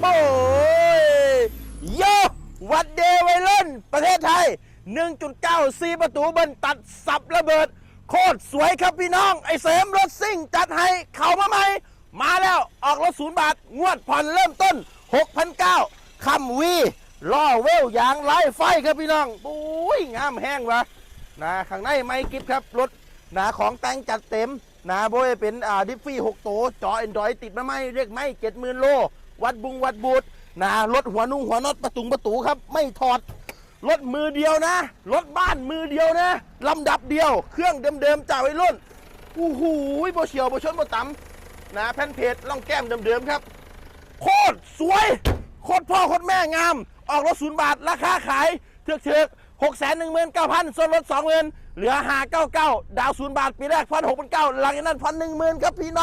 โหโยวัดเดวัยรุ่นประเทศไทย 1.9 4 ประตูเบิ้ลตัดสับระเบิด โคตรสวยครับพี่น้อง ไอเสมรถซิ่งจัดให้เขามาใหม่ มาแล้วออกรถศูนย์บาท งวดผ่อนเริ่มต้น 6,900คำวีล่อเวลยางไล่ไฟครับพี่น้องปุ้ยงามแห้งวะนะข้างในไม่กิฟครับรถนาของแต่งจัดเต็มนะโบยเป็นอ่าดิฟฟี่หกโตจอแอนดรอยติดมาไม่เรียกไม่เจ็ดหมื่นโล วัดบุงวัดบูดนะรถหัวนุ่งหัวน็อตประตุงประตูครับ ไม่ถอดรถมือเดียวนะรถบ้านมือเดียวนะลำดับเดียว เครื่องเดิมๆจากวัยรุ่นอู้หูโบเฉียวโบชนโบตำนะแผ่นเพจล่องแก้มเดิมๆครับ โคตรสวยโคตรพ่อโคตรแม่งาม ออกรถศูนย์บาท ราคาขายเถือกเถือกหกแสนหนึ่งหมื่นเก้าพันส่วนลดสองหมื่นเหลือหาเก้าเก้าดาวศูนย์บาท ปีแรกพันหกพันเก้าหลังจากนั้นพันหนึ่งหมื่นครับพี่น้อง